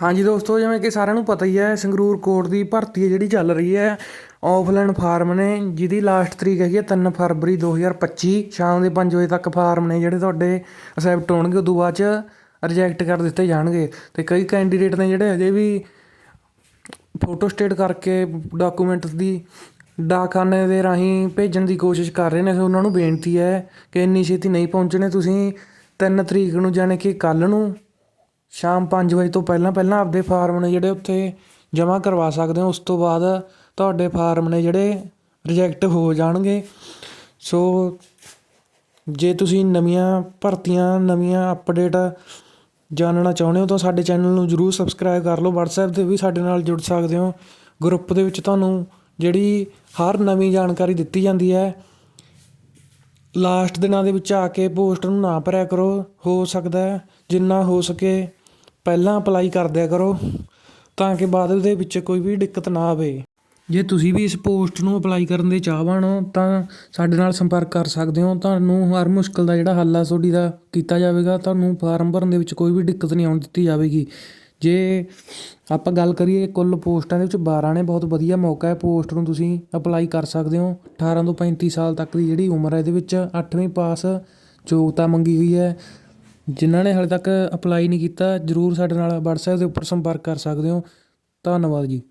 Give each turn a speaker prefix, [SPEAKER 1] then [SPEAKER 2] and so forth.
[SPEAKER 1] ਹਾਂਜੀ ਦੋਸਤੋ, ਜਿਵੇਂ ਕਿ ਸਾਰਿਆਂ ਨੂੰ ਪਤਾ ਹੀ ਹੈ, ਸੰਗਰੂਰ ਕੋਰਟ ਦੀ ਭਰਤੀ ਹੈ ਜਿਹੜੀ ਚੱਲ ਰਹੀ ਹੈ ਆਫਲਾਈਨ ਫਾਰਮ ਨੇ, ਜਿਹਦੀ ਲਾਸਟ ਤਰੀਕ ਹੈਗੀ ਹੈ 3 ਫਰਵਰੀ 2025 ਸ਼ਾਮ ਦੇ 5 ਵਜੇ ਤੱਕ ਫਾਰਮ ਨੇ ਜਿਹੜੇ ਤੁਹਾਡੇ ਅਸੈਪਟ ਹੋਣਗੇ, ਉਦੋਂ ਬਾਅਦ ਚ ਰਿਜੈਕਟ ਕਰ ਦਿੱਤੇ ਜਾਣਗੇ। ਤੇ ਕਈ ਕੈਂਡੀਡੇਟ ਨੇ ਜਿਹੜੇ ਹਜੇ ਵੀ ਫੋਟੋ ਸਟੇਟ ਕਰਕੇ ਡਾਕੂਮੈਂਟਸ ਦੀ ਡਾਕਖਾਨੇ ਦੇ ਰਾਹੀਂ ਭੇਜਣ ਦੀ ਕੋਸ਼ਿਸ਼ ਕਰ ਰਹੇ ਨੇ, ਸੋ ਉਹਨਾਂ ਨੂੰ ਬੇਨਤੀ ਹੈ ਕਿ ਇੰਨੀ ਛੇਤੀ ਨਹੀਂ ਪਹੁੰਚਣੇ। ਤੁਸੀਂ 3 ਤਰੀਕ ਨੂੰ, ਜਾਣੀ ਕਿ ਕੱਲ ਨੂੰ ਸ਼ਾਮ 5 ਵਜੇ ਤੋਂ ਪਹਿਲਾਂ ਪਹਿਲਾਂ ਆਪਦੇ ਫਾਰਮ ਨੇ ਜਿਹੜੇ ਉੱਥੇ ਜਮ੍ਹਾਂ ਕਰਵਾ ਸਕਦੇ ਹੋ, ਉਸ ਤੋਂ ਬਾਅਦ ਤੁਹਾਡੇ ਫਾਰਮ ਨੇ ਜਿਹੜੇ ਰਿਜੈਕਟ ਹੋ ਜਾਣਗੇ। ਸੋ ਜੇ ਤੁਸੀਂ ਨਵੀਆਂ ਭਰਤੀਆਂ, ਨਵੀਆਂ ਅਪਡੇਟ ਜਾਣਨਾ ਚਾਹੁੰਦੇ ਹੋ, ਤਾਂ ਸਾਡੇ ਚੈਨਲ ਨੂੰ ਜਰੂਰ ਸਬਸਕ੍ਰਾਈਬ ਕਰ ਲਓ। WhatsApp ਤੇ ਵੀ ਸਾਡੇ ਨਾਲ ਜੁੜ ਸਕਦੇ ਹੋ। ਗਰੁੱਪ ਦੇ ਵਿੱਚ ਤੁਹਾਨੂੰ ਜਿਹੜੀ ਹਰ ਨਵੀਂ ਜਾਣਕਾਰੀ ਦਿੱਤੀ ਜਾਂਦੀ ਹੈ ਲਾਸਟ ਦਿਨਾਂ ਦੇ ਵਿੱਚ ਆ ਕੇ ਪੋਸਟ ਨੂੰ ਨਾ ਭਰਿਆ ਕਰੋ। ਹੋ ਸਕਦਾ ਹੈ ਜਿੰਨਾ ਹੋ ਸਕੇ ਪਹਿਲਾਂ ਅਪਲਾਈ ਕਰ ਦਿਆ ਕਰੋ ਤਾਂ ਕਿ ਬਾਅਦ ਦੇ ਵਿੱਚ ਕੋਈ ਵੀ ਦਿੱਕਤ ਨਾ ਆਵੇ। ਜੇ ਤੁਸੀਂ ਵੀ ਇਸ ਪੋਸਟ ਨੂੰ ਅਪਲਾਈ ਕਰਨ ਦੇ ਚਾਹਵਾਨ ਹੋ, ਤਾਂ ਸਾਡੇ ਨਾਲ ਸੰਪਰਕ ਕਰ ਸਕਦੇ ਹੋ। ਤੁਹਾਨੂੰ ਹਰ ਮੁਸ਼ਕਲ ਦਾ ਜਿਹੜਾ ਹੱਲ ਆ ਤੁਹਾਡੀ ਦਾ ਕੀਤਾ ਜਾਵੇਗਾ। ਤੁਹਾਨੂੰ ਫਾਰਮ ਭਰਨ ਦੇ ਵਿੱਚ ਕੋਈ ਵੀ ਦਿੱਕਤ ਨਹੀਂ ਆਉਣ ਦਿੱਤੀ ਜਾਵੇਗੀ। ਜੇ ਆਪਾਂ ਗੱਲ ਕਰੀਏ, ਕੁੱਲ ਪੋਸਟਾਂ ਦੇ ਵਿੱਚ 12 ਨੇ, ਬਹੁਤ ਵਧੀਆ ਮੌਕਾ ਹੈ। ਪੋਸਟ ਨੂੰ ਤੁਸੀਂ ਅਪਲਾਈ ਕਰ ਸਕਦੇ ਹੋ। 18 ਤੋਂ 35 ਸਾਲ ਤੱਕ ਦੀ ਜਿਹੜੀ ਉਮਰ ਹੈ, ਇਹਦੇ ਵਿੱਚ 8ਵੀਂ ਪਾਸ ਯੋਗਤਾ ਮੰਗੀ ਗਈ ਹੈ। ਜਿਨ੍ਹਾਂ ਨੇ ਹਾਲੇ ਤੱਕ ਅਪਲਾਈ ਨਹੀਂ ਕੀਤਾ, ਜਰੂਰ ਸਾਡੇ ਨਾਲ ਵਟਸਐਪ ਦੇ ਉੱਪਰ ਸੰਪਰਕ ਕਰ ਸਕਦੇ ਹੋ। ਧੰਨਵਾਦ ਜੀ।